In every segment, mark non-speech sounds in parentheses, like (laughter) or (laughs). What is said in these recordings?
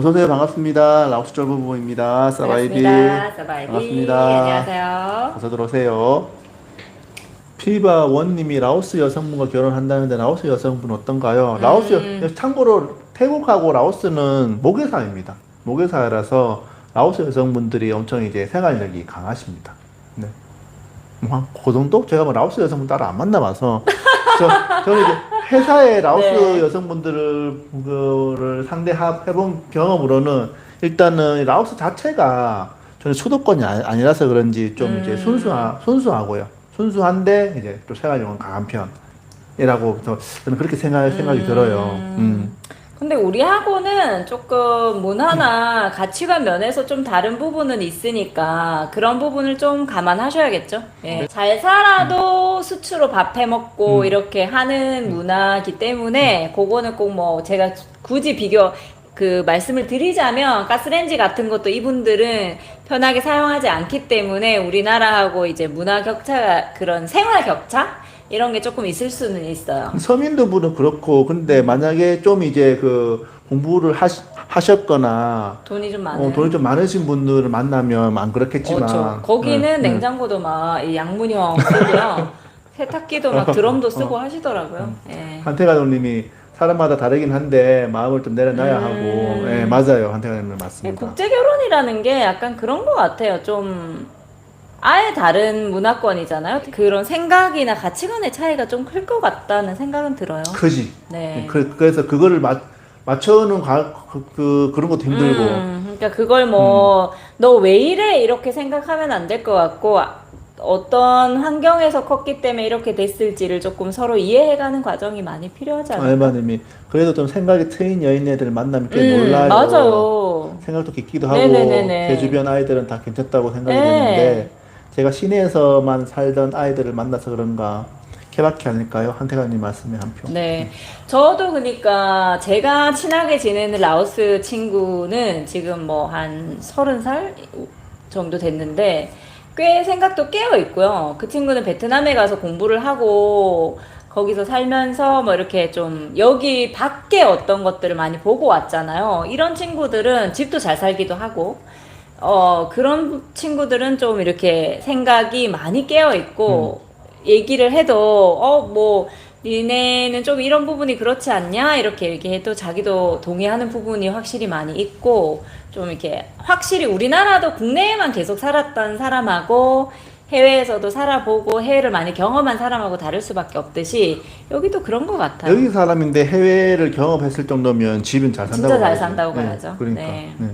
어서오세요. 반갑습니다. 라오스 쫄부부입니다. 사바이비. 사바이비. 반갑습니다. 안녕하세요. 어서 들어오세요. 피바 원님이 라오스 여성분과 결혼한다는데 라오스 여성분 어떤가요? 음. 라오스 여, 참고로 태국하고 라오스는 모계사입니다. 모계사라서 라오스 여성분들이 엄청 이제 생활력이 강하십니다. 네. 뭐그 정도? 제가 뭐 라오스 여성분 따로 안 만나봐서 저 저는 이제 회사의 라오스 네. 여성분들을 그를 상대해본 경험으로는 일단은 라오스 자체가 저는 수도권이 아니- 아니라서 그런지 좀 음. 이제 순수하 순수하고요. 순수한데 이제 또 생활력은 강한 편이라고 저- 저는 그렇게 생각 생각이 음. 들어요. 음. 근데 우리하고는 조금 문화나 가치관 면에서 좀 다른 부분은 있으니까 그런 부분을 좀 감안하셔야겠죠. 예. 잘 살아도 수치로 밥 해 먹고 음. 이렇게 하는 문화기 때문에 그거는 꼭 뭐 제가 굳이 비교 그 말씀을 드리자면 가스레인지 같은 것도 이분들은 편하게 사용하지 않기 때문에 우리나라하고 이제 문화 격차가 그런 생활 격차 이런 게 조금 있을 수는 있어요. 서민도분은 그렇고 근데 만약에 좀 이제 그 공부를 하시, 하셨거나 돈이 좀 많아요. 어, 돈이 좀 많으신 분들을 만나면 안 그렇겠지만 그렇죠. 거기는 네, 네. 냉장고도 막이 양문형 쓰고요. (laughs) 세탁기도 막 (laughs) 드럼도 쓰고 어. 하시더라고요. 예. 한태가님이 사람마다 다르긴 한데 마음을 좀 내려놔야 음. 하고 예 맞아요 한태가님 예, 맞습니다. 국제 결혼이라는 게 약간 그런 것 같아요. 좀 아예 다른 문화권이잖아요. 그런 생각이나 가치관의 차이가 좀 클 것 같다는 생각은 들어요. 크지. 네. 그, 그래서 그거를 맞 맞춰는 가, 그, 그 그런 것도 힘들고 음, 그러니까 그걸 뭐 너 왜 이래 이렇게 생각하면 안 될 것 같고 아, 어떤 환경에서 컸기 때문에 이렇게 됐을지를 조금 서로 이해해가는 과정이 많이 필요하지 않을까? 알바님이 그래도 좀 생각이 트인 여인애들 만나면 꽤 음, 놀라요. 맞아요. 생각도 깊기도 하고 네네네네. 제 주변 아이들은 다 괜찮다고 생각이 네. 되는데 제가 시내에서만 살던 아이들을 만나서 그런가 케바케 아닐까요? 한태가님 말씀에 한 표. 네. 저도 그러니까 제가 친하게 지내는 라오스 친구는 지금 뭐 한 서른 살 정도 됐는데 꽤 생각도 깨어 있고요. 그 친구는 베트남에 가서 공부를 하고 거기서 살면서 뭐 이렇게 좀 여기 밖에 어떤 것들을 많이 보고 왔잖아요. 이런 친구들은 집도 잘 살기도 하고 어 그런 친구들은 좀 이렇게 생각이 많이 깨어 있고 얘기를 해도 어 뭐 니네는 좀 이런 부분이 그렇지 않냐 이렇게 얘기해도 자기도 동의하는 부분이 확실히 많이 있고 좀 이렇게 확실히 우리나라도 국내에만 계속 살았던 사람하고 해외에서도 살아보고 해외를 많이 경험한 사람하고 다를 수밖에 없듯이 여기도 그런 것 같아요. 여기 사람인데 해외를 경험했을 정도면 집은 잘 산다고 진짜 잘 봐야죠. 산다고 네, 봐야죠. 그러니까 네. 네.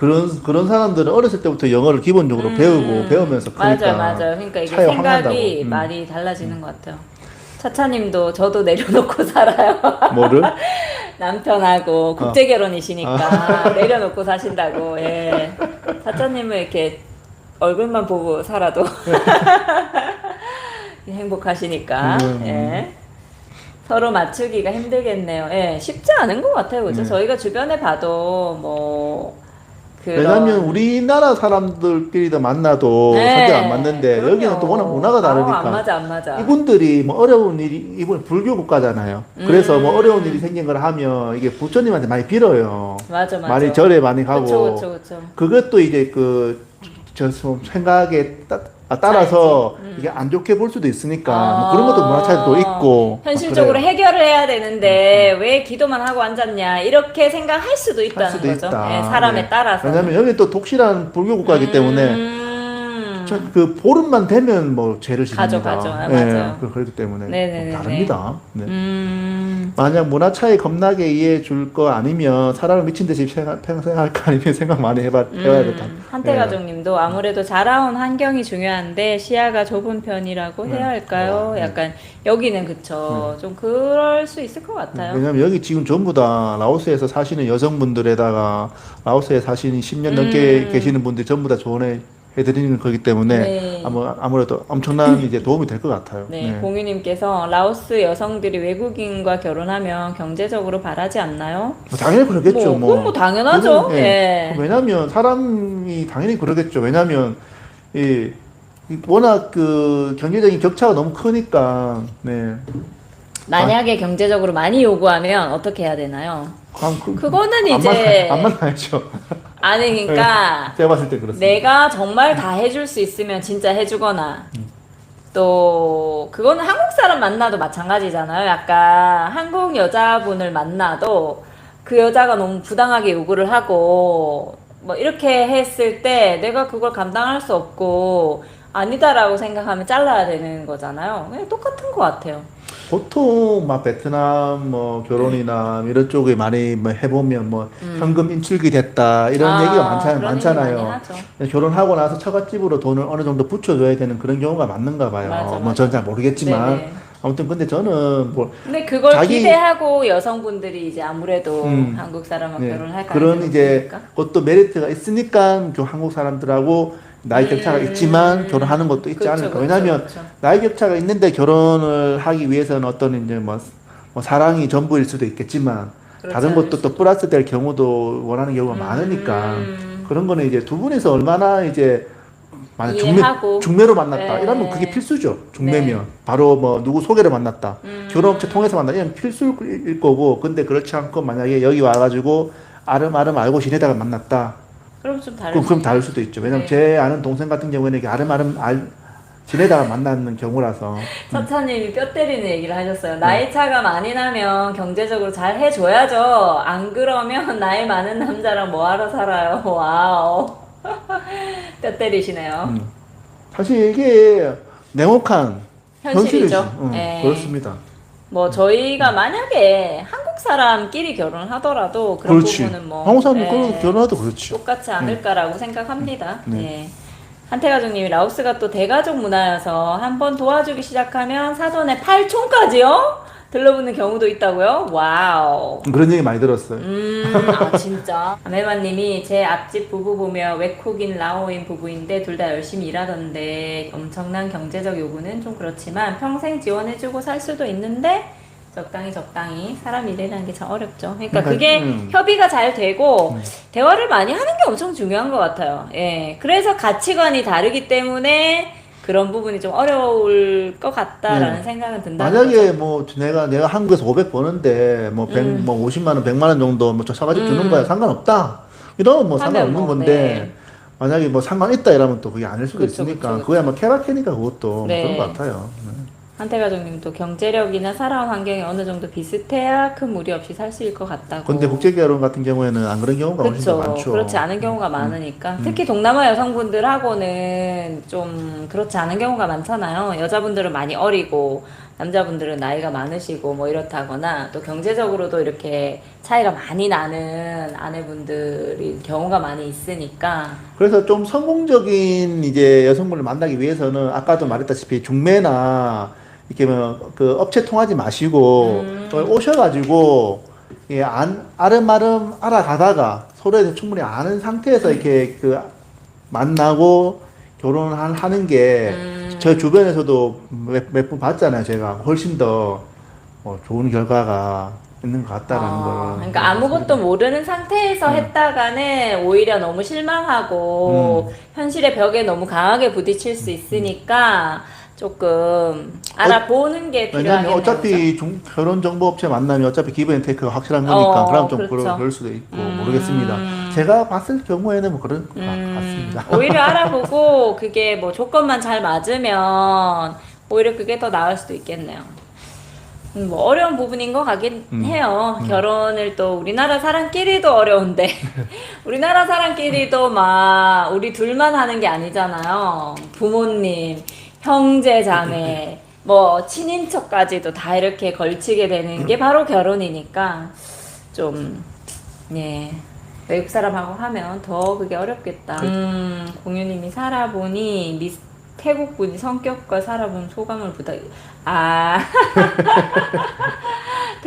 그런 그런 사람들은 어렸을 때부터 영어를 기본적으로 음, 배우고 배우면서 크니까 맞아요, 맞아요. 그러니까 이게 확 생각이 난다고. 음. 많이 달라지는 것 같아요. 차차님도 저도 내려놓고 (laughs) 살아요. 뭐를 (laughs) 남편하고 국제 결혼이시니까 아. (laughs) 내려놓고 사신다고. 예. 사자님은 이렇게 얼굴만 보고 살아도 행복하시니까. 음. 예. 서로 맞추기가 힘들겠네요. 예, 쉽지 않은 것 같아요, 그죠? 네. 저희가 주변에 봐도 뭐 그런 왜냐면 우리나라 사람들끼리도 만나도 네, 성격 안 맞는데 그럼요. 여기는 또 워낙 문화가 아, 다르니까 안 맞아, 안 맞아. 이분들이 뭐 어려운 일이 이분 불교 국가잖아요. 그래서 뭐 음. 어려운 일이 생긴 걸 하면 이게 부처님한테 많이 빌어요. 맞아, 맞아. 많이 절에 많이 가고 그쵸, 그쵸, 그쵸. 그것도 이제 그저 생각에 따, 아, 따라서 차이지. 음. 이게 안 좋게 볼 수도 있으니까 아. 뭐 그런 것도 문화 차이도 있고 현실적으로. 음. 해결을 해야 되는데 왜 기도만 하고 앉았냐 이렇게 생각할 수도 있다는 할 수도 거죠. 있다. 예, 사람에 네. 따라서. 왜냐면 여기 또 독실한 불교 국가이기 때문에 음. 저- 그 보름만 되면 뭐 죄를 가죠, 지릅니다. 가죠. 아, 예, 맞아요. 그- 그렇기 때문에 네네네네. 다릅니다. 네. 음. 만약 문화 차이 겁나게 이해해 줄 거 아니면 사람을 미친 듯이 생각, 생각할 거 아니면 생각 많이 해봐, 해봐야겠다. 음, 한태가족님도 아무래도 자라온 환경이 중요한데 시야가 좁은 편이라고 네. 해야 할까요? 네. 약간 여기는 그쵸. 좀 그럴 수 있을 것 같아요. 왜냐면 여기 지금 전부 다 라오스에서 사시는 여성분들에다가 라오스에 사시는 10년 넘게 음. 계시는 분들이 전부 다 조언해 해드리는 거기 때문에 네. 아무, 아무래도 엄청난 이제 도움이 될 것 같아요. 네, 공유님께서 라오스 여성들이 외국인과 결혼하면 경제적으로 바라지 않나요? 뭐 당연히 그러겠죠. 뭐, 그건 뭐 당연하죠. 그건, 예. 왜냐하면 사람이 당연히 그러겠죠. 왜냐하면 이, 이 워낙 그 경제적인 격차가 너무 크니까 네. 만약에 경제적으로 많이 요구하면 어떻게 해야 되나요? 그럼 그, 그거는 안 이제 만나, 안 만나야죠. 아니 그러니까 제가 봤을 때 그렇습니다. 내가 정말 다 해줄 수 있으면 진짜 해주거나 또 그거는 한국 사람 만나도 마찬가지잖아요. 약간 한국 여자분을 만나도 그 여자가 너무 부당하게 요구를 하고 뭐 이렇게 했을 때 내가 그걸 감당할 수 없고 아니다라고 생각하면 잘라야 되는 거잖아요. 그냥 똑같은 것 같아요. 보통 막 베트남 뭐 결혼이나 이런 쪽에 많이 뭐 해보면 뭐 현금 인출기 됐다 이런 음. 아, 얘기가 많잖, 그런 얘기 많잖아요. 많이 하죠. 결혼하고 나서 처갓집으로 돈을 어느 정도 붙여줘야 되는 그런 경우가 맞는가 봐요. 맞아, 뭐 맞아. 저는 잘 모르겠지만 네네. 아무튼 근데 저는 뭐 근데 그걸 자기- 기대하고 여성분들이 이제 아무래도 음. 한국 사람하고 네, 결혼할 그런 가능성이 이제 있으니까. 그것도 메리트가 있으니까 그 한국 사람들하고 나이 격차가 음. 있지만 결혼하는 것도 있지 그쵸, 않을까. 그쵸, 왜냐하면 그쵸. 나이 격차가 있는데 결혼을 하기 위해서는 어떤 이제 뭐, 뭐 사랑이 전부일 수도 있겠지만 다른 것도 또 플러스 될 경우도 원하는 경우가 많으니까 음. 그런 거는 이제 두 분이서 얼마나 이제 만약 중매, 이해하고. 중매로 만났다 네. 이러면 그게 필수죠 중매면 바로 뭐 누구 소개로 만났다 음. 결혼업체 통해서 만났다 이건 필수일 거고 근데 그렇지 않고 만약에 여기 와가지고 아름아름 알고 지내다가 만났다 그럼 좀 다르지. 그럼, 그럼 다를 수도 있죠 왜냐면 네. 제 아는 동생 같은 경우에는 이게 아름아름 알 지내다가 만나는 경우라서 (laughs) 차차님이 뼈 때리는 얘기를 하셨어요. 나이 차가 많이 나면 경제적으로 잘 해줘야죠. 안 그러면 (laughs) 나이 많은 남자랑 뭐하러 살아요. (laughs) 와우. 뼈 때리시네요. 음. 사실 이게 냉혹한 현실이죠. 현실이죠. 응, 네. 그렇습니다. 뭐 저희가 만약에 한국 사람끼리 결혼을 하더라도 그런 그렇지. 부분은 뭐 한국 사람들 예, 그런 결혼해도 그렇죠. 똑같지 않을까라고 생각합니다. 네. 예. 한태가족님이 라오스가 또 대가족 문화여서 한번 도와주기 시작하면 사돈의 8촌까지요? 들러붙는 경우도 있다고요? 와우. 그런 얘기 많이 들었어요. 음, 아 진짜. (laughs) 아메마님이 제 앞집 부부 보며 외국인 라오인 부부인데 둘 다 열심히 일하던데 엄청난 경제적 요구는 좀 그렇지만 평생 지원해주고 살 수도 있는데 적당히 적당히 사람 일이라는 게 참 어렵죠. 그러니까 그러니까, 그게 음. 협의가 잘 되고 대화를 많이 하는 게 엄청 중요한 것 같아요. 예, 그래서 가치관이 다르기 때문에 그런 부분이 좀 어려울 것 같다라는 네. 생각은 든다. 만약에 뭐 내가 내가 한국에서 500 버는데 뭐 100, 음. 뭐 50만 원, 100만 원 정도 뭐 사가지고 주는 음. 거야 상관없다. 이러면 뭐 상관없는 뭐, 건데 네. 만약에 뭐 상관 있다 이러면 또 그게 아닐 수도 그쵸, 있으니까 그쵸, 그거야 뭐 케바케니까 그것도 뭐 네. 그런 것 같아요. 네. 한태가족님도 경제력이나 살아온 환경이 어느 정도 비슷해야 큰 무리 없이 살 수 있을 것 같다고. 근데 국제 결혼 같은 경우에는 안 그런 경우가 훨씬 더 그렇죠. 많죠. 그렇지 않은 경우가 많으니까. 특히 동남아 여성분들하고는 좀 그렇지 않은 경우가 많잖아요. 여자분들은 많이 어리고 남자분들은 나이가 많으시고 뭐 이렇다거나 또 경제적으로도 이렇게 차이가 많이 나는 아내분들이 경우가 많이 있으니까 그래서 좀 성공적인 이제 여성분을 만나기 위해서는 아까도 말했다시피 중매나 이렇게 뭐그 업체 통하지 마시고 음. 또 오셔가지고 예, 안, 아름아름 알아가다가 서로에 대해 충분히 아는 상태에서 이렇게 그 만나고 결혼하는 게저 음. 주변에서도 몇 분 봤잖아요. 제가 훨씬 더 어, 좋은 결과가 있는 것 같다라는 어, 걸. 그러니까 아무것도 모르는 상태에서 음. 했다가는 오히려 너무 실망하고 현실의 벽에 너무 강하게 부딪힐 수 있으니까 조금 알아보는 게 왜냐면 필요하겠네요. 어차피 중- 결혼 정보 업체 만나면 어차피 기브 앤 테이크가 확실한 거니까 어, 그럼 좀 그렇죠. 그럴, 그럴 수도 있고 음. 모르겠습니다. 제가 봤을 경우에는 뭐 그런 것 음, 같습니다. (laughs) 오히려 (laughs) 알아보고 그게 뭐 조건만 잘 맞으면 오히려 그게 더 나을 수도 있겠네요. 음, 뭐 어려운 부분인 것 같긴 음. 해요. 결혼을 또 우리나라 사람끼리도 어려운데 (laughs) 우리나라 사람끼리도 막 우리 둘만 하는 게 아니잖아요. 부모님, 형제, 자매, 뭐 친인척까지도 다 이렇게 걸치게 되는 게 바로 결혼이니까 좀 예. 외국 사람하고 하면 더 그게 어렵겠다. 음, 공유님이 살아보니 미스 태국 분이 성격과 살아본 소감을 부탁. 아, (laughs)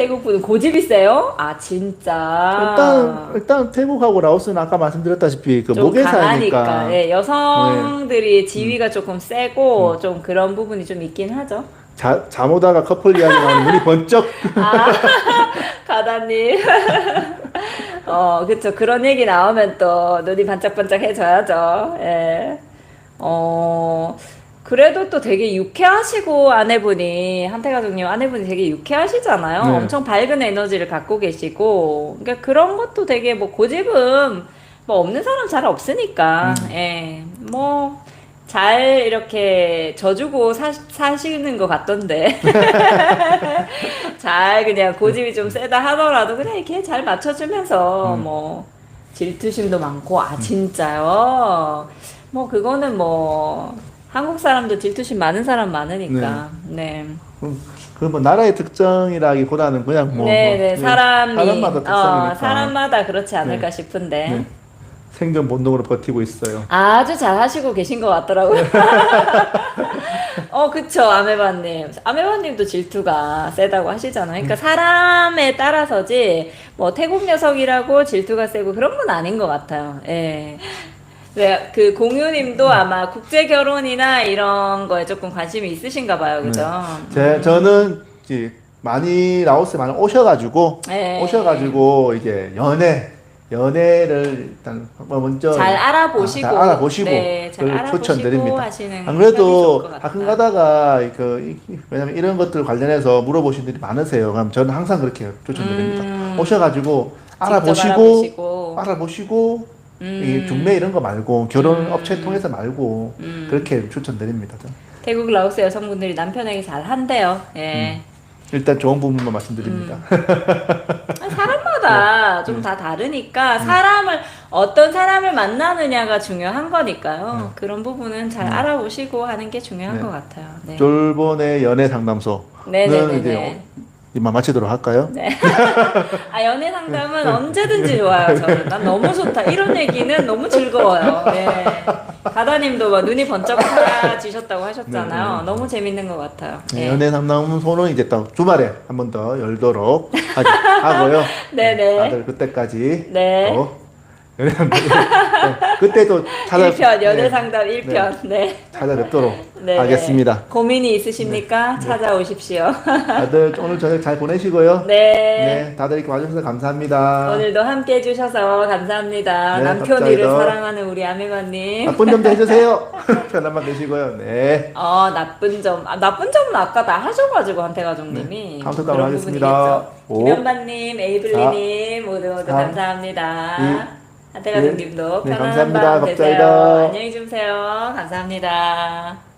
태국 분은 고집이 세요? 아 진짜. 일단 일단 태국하고 라오스는 아까 말씀드렸다시피 그좀 모계사니까. 예, 여성들이 지위가 조금 세고 좀 그런 부분이 좀 있긴 하죠. 자, 잠오다가 커플 이야기 나오면 눈이 번쩍 아, (laughs) 가다님. (laughs) 어, 그쵸. 그런 얘기 나오면 또 눈이 반짝반짝 해져야죠. 예. 어, 그래도 또 되게 유쾌하시고 아내분이 한태가족님 아내분이 되게 유쾌하시잖아요. 네. 엄청 밝은 에너지를 갖고 계시고 그러니까 그런 것도 되게 뭐 고집은 뭐 없는 사람 잘 없으니까 음. 예. 뭐 잘 이렇게 져주고 사, 사시는 것 같던데 (laughs) 잘 그냥 고집이 좀 세다 하더라도 그냥 이렇게 잘 맞춰주면서 음. 뭐 질투심도 많고 아 진짜요 뭐 그거는 뭐 한국 사람도 질투심 많은 사람 많으니까 네 그뭐 나라의 특정이라기보다는 그냥 뭐, 네, 뭐 네, 예, 사람이 사람마다 특성이니까 어, 사람마다 그렇지 않을까 싶은데 네. 생존 본능으로 버티고 있어요. 아주 잘 하시고 계신 것 같더라고요. (laughs) 어, 그쵸, 아메바님. 아메바님도 질투가 세다고 하시잖아요. 그러니까 사람에 따라서지, 뭐, 태국 녀석이라고 질투가 세고 그런 건 아닌 것 같아요. 예. 네, 그 공유님도 아마 국제 결혼이나 이런 거에 조금 관심이 있으신가 봐요, 그죠? 제 저는 이제 많이 라오스에 많이 오셔가지고 네. 오셔가지고 이제 연애 연애를 일단 먼저 잘 알아보시고, 아, 잘 알아보시고 네, 잘 그걸 알아보시고 추천드립니다. 하시는 안 그래도. 가끔 가다가 그 이- 왜냐면 이런 것들 관련해서 물어보신 분들이 많으세요. 그럼 저는 항상 그렇게 추천드립니다. 음. 오셔가지고 직접 알아보시고 알아보시고. 알아보시고 음. 이 중매 이런 거 말고 결혼 음. 업체 통해서 말고 음. 그렇게 추천드립니다. 저는. 태국 라오스 여성분들이 남편에게 잘 한대요. 예. 일단 좋은 부분만 말씀드립니다. 아, 사람마다 (laughs) 좀다 다르니까 사람을 어떤 사람을 만나느냐가 중요한 거니까요. 그런 부분은 잘 알아보시고 하는 게 중요한 네. 것 같아요. 네. 졸본의 연애 상담소는 네네네네. 이제 이만 마치도록 할까요? 네. 아 연애 상담은 언제든지 좋아요. 저는 난 너무 좋다. 이런 얘기는 너무 즐거워요. 네. 가다님도 막 눈이 번쩍 달아지셨다고 하셨잖아요. 네, 너무 재밌는 것 같아요. 네, 네. 연애 상담소는 이제 또 주말에 한 번 더 열도록 하고요. 네 네. (laughs) 다들 그때까지 네. 또 연애 상담 네, 그때도 찾아 1편 연애 네, 상담 1편. 네. 찾아뵙도록 네. 하겠습니다. 고민이 있으십니까? 찾아오십시오. (laughs) 다들 오늘 저녁 잘 보내시고요. 네. 네, 다들 이렇게 와주셔서 감사합니다. 오늘도 함께 해주셔서 감사합니다. 네, 남편이를 감사합니다. 사랑하는 우리 아메바님. 나쁜 점도 해주세요. (laughs) 말 되시고요. 네. 어, 나쁜 점. 아, 나쁜 점은 아까 다 하셔가지고, 한태가족님이. 네, 그런 하겠습니다. 김현반님, 에이블리님, 모두 모두 삼, 감사합니다. 이, 한태가족님도 네, 편안한 감사합니다. 밤 되세요. 감사합니다. 안녕히 주무세요. 감사합니다.